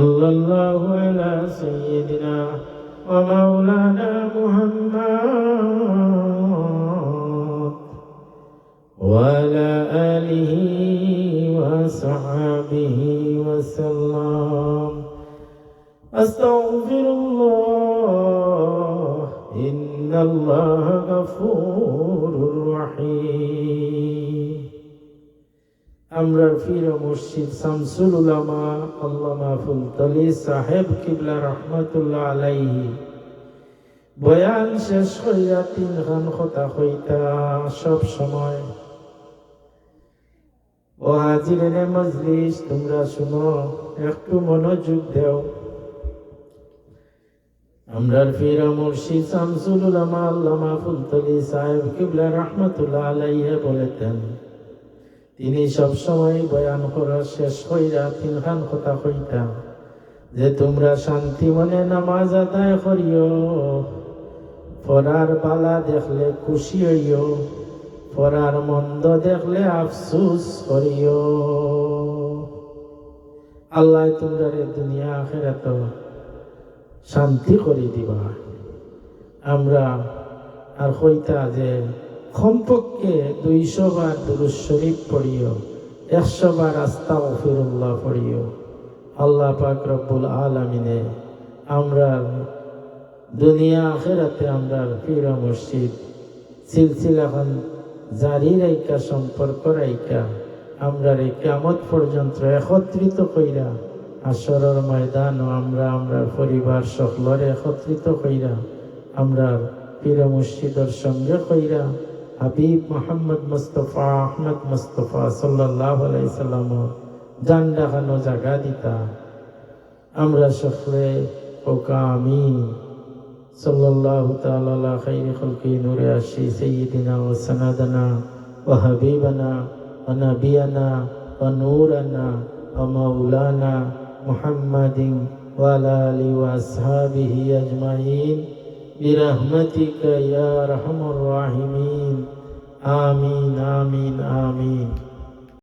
صلى الله على سيدنا ومولانا محمد وعلى آله وصحبه وسلم. أستغفر الله إن الله غفور رحيم. আমরা ফির মুর্শিদ শামসুল উলামা আল্লামা ফুলতলি সাহেব কিবলা রহমতুল্লাহ আলাইহি। বয়ান শেষ হইয়া তিন খান কথা হইতা সব সময়। ও হাজিরেনে মজলিস, তোমরা শুনো, একটু মনোযোগ দেও। আমরার ফির মুর্শিদ শামসুল উলামা আল্লামা ফুলতলি সাহেব কিবলা রহমতুল্লাহ আলাইহি বলেতেন। তিনি সবসময় বয়ান করার শেষ হইয়া তিনখান কথা কইতা যে তোমরা শান্তি মনে নামাজ আদায় করিও, পড়ার বালা দেখলে খুশি হইও, পড়ার মন্দ দেখলে আফসুস করিও। আল্লাহ তোমরা রে দুনিয়া আখেরাত শান্তি করে দিবা। আমরা আর কইতা যে কমপক্ষে দুইশো বার দুরুজ শরীফ পড়িও, একশো বার আস্তা ফিরুল্লাহ পড়িও। আল্লাহ পাক রব্বুল আলমিনে আমরা দুনিয়া আখেরাতে আমরা পীর মসজিদ সিলসিলাখান জারি রাইকা সম্পর্ক রাইকা আমরা রে কেমত পর্যন্ত একত্রিত কইরা, আসরের ময়দান আমরা আমরা পরিবার সকলরে একত্রিত কইরা, আমরা পীর মসজিদের সঙ্গে কইরা হাবিব মোহাম্মদ মুস্তফা আহমদ মুস্তফা সাল্লাহ আলাইসাল্লাম জান দেখানো জায়গা দিতা আমরা সকলে ওকা আমিন সাল্লাল্লাহু তাআলা আলা খাইরি খালকি নূরে আশি সাইয়্যিদিনা ওয়া সানাদানা ওয়া হাবিবানা ওয়া নাবিয়ানা ওয়া নূরানা ওয়া মাওলানা মুহাম্মাদিন ওয়া আলা আলিহি ওয়া আসহাবিহি আজমাইন برحمتك يا ارحم الراحمين আমিন আমিন আমিন।